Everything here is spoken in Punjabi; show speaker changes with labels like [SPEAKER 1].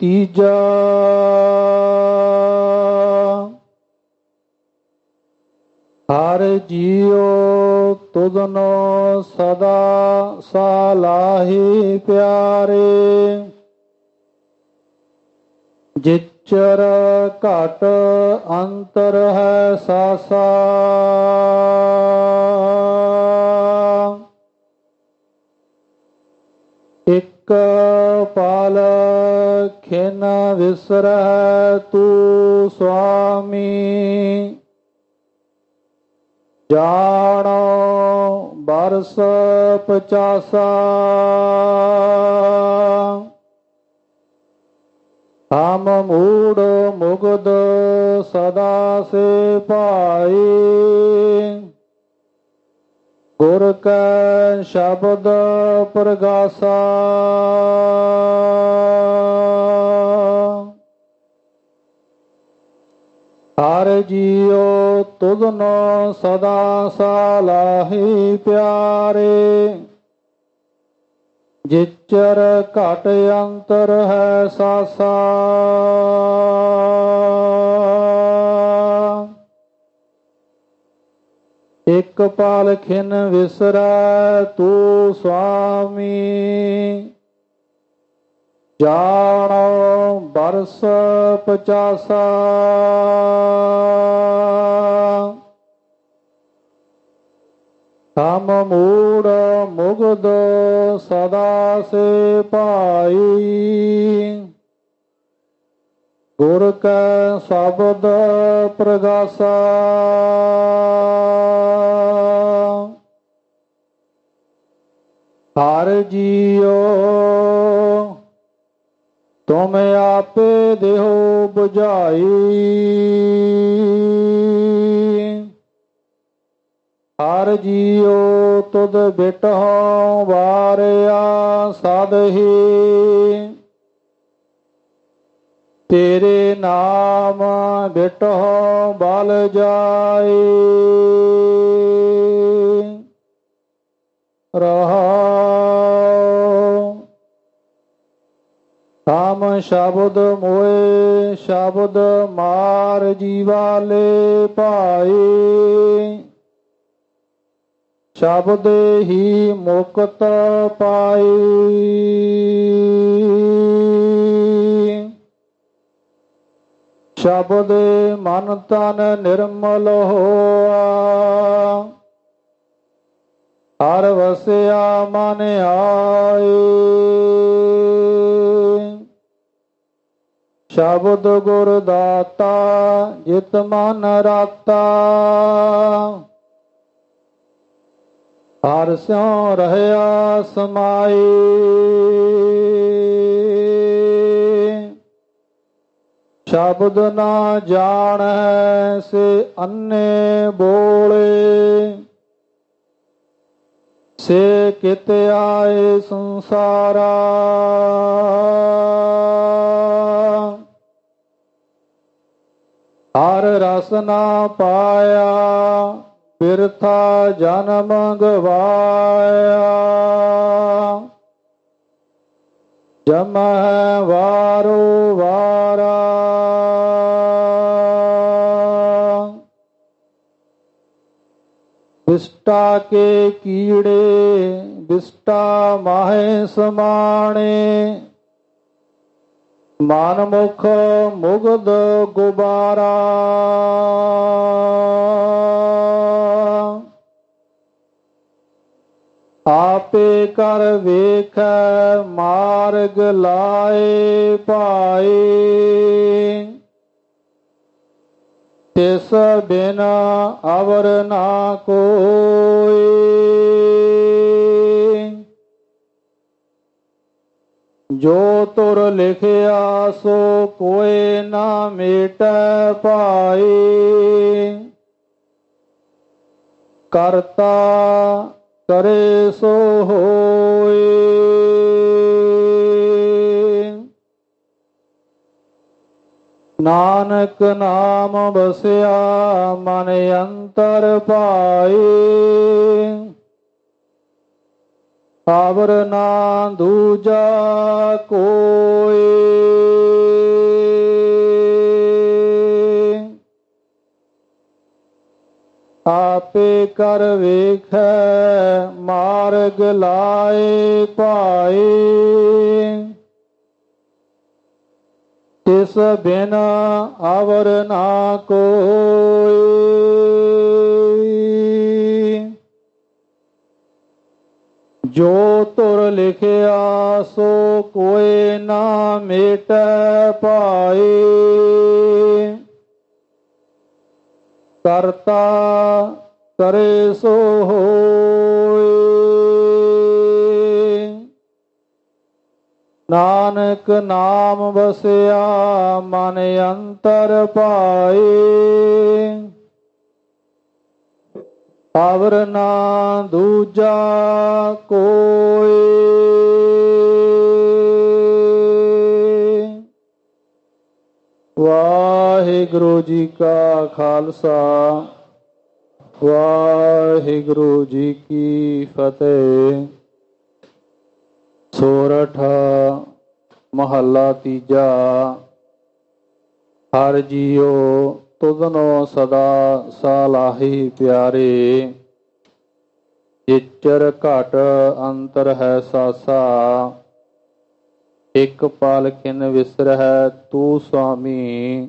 [SPEAKER 1] ਤੀਜਾ ਹਰ ਜੀਉ ਤੁਧਨੋ ਸਦਾ ਸਾਲਾਹੀ ਪਿਆਰੇ ਜਿਚਰ ਘਟ ਅੰਤਰ ਹੈ ਸਾਸਾ। ਇਕ ਪਾਲ ਖਿਨ ਵਿਸਰੈ ਤੂ ਸੁਆਮੀ। ਜਾਣੋ ਬਰਸ ਪਚਾਸਾ। ਹਮ ਮੂੜ ਮੁਗਦ ਸਦਾ ਸੇ ਭਾਈ। ਗੁਰ ਕੈ ਸ਼ਬਦ ਪ੍ਰਗਾਸਾ। ਹਰ ਜੀਉ ਤੁਧਨੋ ਸਦਾ ਸਲਾਹੀ ਪਿਆਰੇ। ਜਿਚਰ ਘਟ ਅੰਤਰ ਹੈ ਸਾਸਾ। ਇਕ ਪਾਲ ਖਿਨ ਵਿਸਰੈ ਤੂ ਸੁਆਮੀ ਜਾਣੋ ਬਰਸ 50 ਕਾਮ ਮੂੜ ਮੁਗਦ ਸਦਾ ਸੇ ਭਾਈ। ਗੁਰ ਕੈ ਸ਼ਬਦ ਪ੍ਰਗਾਸਾ। ਹਰ ਜੀਓ, ਤੁਮ ਆਪੇ ਦੇਹੋ ਬੁਝਾਈ। ਹਰ ਜੀਉ ਤੁਧ ਬਿਟਹੁ ਵਾਰਿਆ ਸਦਹੀ ਤੇਰੇ ਨਾਮ ਬਿਟਹੁ ਬਲ ਜਾਏ। ਰਹਾ ਹਮ ਸ਼ਬਦ ਮੋਏ, ਸ਼ਬਦ ਮਾਰ ਜੀਵਾਲੇ ਭਾਈ ਸ਼ਬਦ ਹੀ ਮੁਕਤ ਪਾਈ ਸ਼ਬਦ ਮਨ ਤਨ ਨਿਰਮਲ ਹੋਆ। ਹਰ ਵਸਿਆ ਮਨ ਆਏ। ਸ਼ਬਦ ਗੁਰ ਦਾਤਾ ਜਿਤ ਮਨ ਰਾਤਾ। ਹਰ ਸਿਉ ਰਹਿਆ ਸਮਾਈ ਸ਼ਬਦ ਨਾ ਜਾਣੈ ਸੇ ਅੰਨੇ ਬੋਲੇ। ਸੇ ਕਿਤ ਆਏ ਸੰਸਾਰਾ। ਹਰ ਰਸ ਨਾ ਪਾਇਆ। ਬਿਰਥਾ ਜਨਮ ਗਵਾਇਆ। ਜਮ ਵਾਰੋ ਵਾਰਾ। ਬਿਸ਼ਟਾ ਕੇ ਕੀੜੇ ਵਿਸਟਾ ਮਾਹੇ ਸਮਾਣੇ। ਮਨ ਮੁਖ ਮੁਗਦ ਗੁਬਾਰਾ। ਆਪੇ ਕਰ ਵੇਖ, ਮਾਰਗ ਲਾਏ ਭਾਈ ਤਿਸ ਬਿਨ ਅਵਰ ਨਾ ਕੋਈ। ਜੋ ਤੁਰ ਲਿਖਿਆ, ਸੋ ਕੋਏ ਨਾ ਮੇਟੈ ਪਾਈ ਕਰਤਾ ਕਰੇ ਸੋ ਹੋਏ। ਨਾਨਕ ਨਾਮ ਬਸਿਆ ਮਨ ਅੰਤਰ ਪਾਏ ਆਵਰ ਨਾ ਦੂਜਾ ਕੋਏ। ਆਪੇ ਕਰ ਵੇਖੈ, ਮਾਰਗ ਲਾਏ ਪਾਏ ਤਿਸ ਬਿਨ ਆਵਰ ਨਾ ਕੋਈ। ਜੋ ਤੁਰ ਲਿਖਿਆ, ਸੋ ਕੋਏ ਨਾ ਮੇਟੈ ਪਾਏ ਕਰਤਾ ਕਰੇ ਸੋ ਹੋਏ। ਨਾਨਕ ਨਾਮ ਵਸਿਆ ਮਨ ਅੰਤਰ ਪਾਏ। ਆਵਰ ਨਾ ਦੂਜਾ ਕੋਈ ਵਾਹਿਗੁਰੂ ਜੀ ਕਾ ਖਾਲਸਾ, ਵਾਹਿਗੁਰੂ ਜੀ ਕੀ ਫਤਿਹ। ਸੋਰਠ, ਮਹੱਲਾ ਤੀਜਾ, ਹਰ ਜੀਓ ਤੁਧਨੋ ਸਦਾ ਸਾਲਾਹੀ ਪਿਆਰੇ। ਜਿਚਰ ਘਟ ਅੰਤਰ ਹੈ ਸਾਸਾ, ਇਕ ਪਲ ਕਿਨ ਵਿਸਰਹਿ ਤੂ ਸੁਆਮੀ